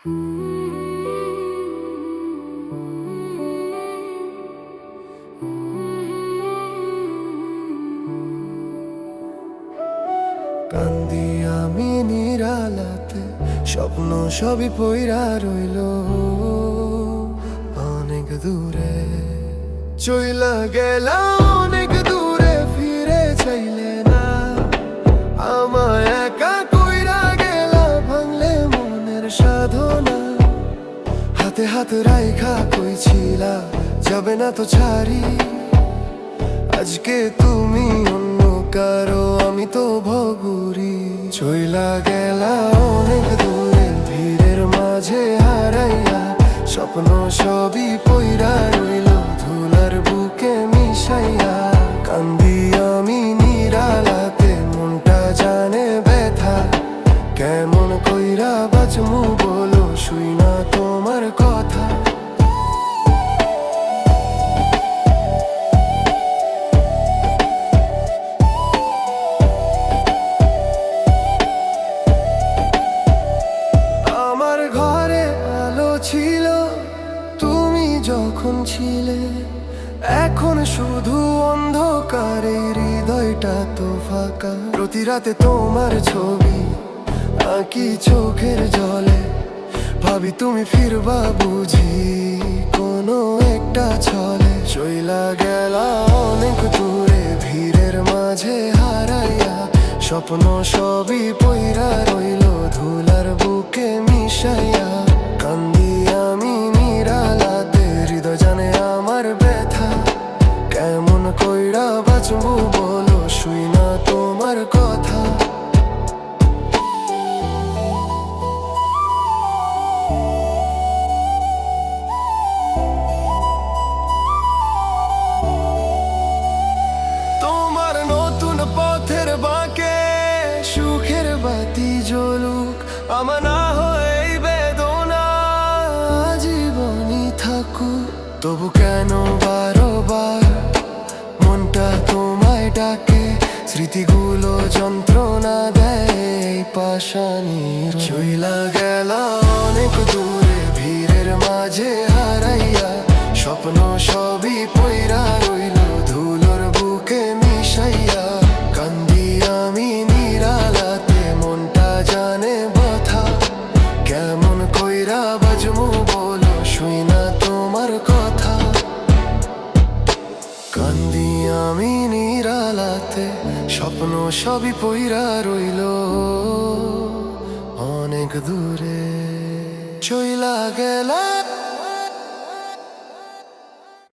কান্দি আমি নিরালাতে স্বপ্ন সবই পইরা রইল। অনেক দূরে চইলা গেলাম। সাধনা। হাতে হাত রাইখা কইছিলা যাবে না তো ছাড়ি। আজকে তুমি অন্য কারও, আমি তো ভগুরি। চইলা গেলা অনেক দূরে, ভিড়ের মাঝে হারাইয়া, স্বপ্ন সবই পইরা কেমন কইরা বাঁচমু বলো, শুই না তোমার কথা। আমার ঘরে আলো ছিল, তুমি যখন ছিলে, এখন শুধু অন্ধকারে হৃদয়টা তো ফাঁকা। প্রতি রাতে তোমার ছবি আঁকি চোখের জলে। ভাবি তুমি ফিরবা বুঝি, কোনো একটা ছলে। চইলা গেলা অনেক দূরে, ভিড়ের মাঝে হারাইয়া। স্বপ্ন সবই পইরা রইল, ধুলার বুকে মিশাইয়া। জ্বলুক আমার না হয় বেদনা, জীবনই থাকুক। তবু কেন বারবার মনটা তোমায় ডাকে? স্মৃতিগুলো যন্ত্রণা দেয় এই পাশানির চইলা গেল অনেক দূরে, ভিড়ের মাঝে হারাইয়া, স্বপ্ন সবই পইরা নিরালাতে স্বপ্ন সবই পইরা রইল। অনেক দূরে চইলা গেলা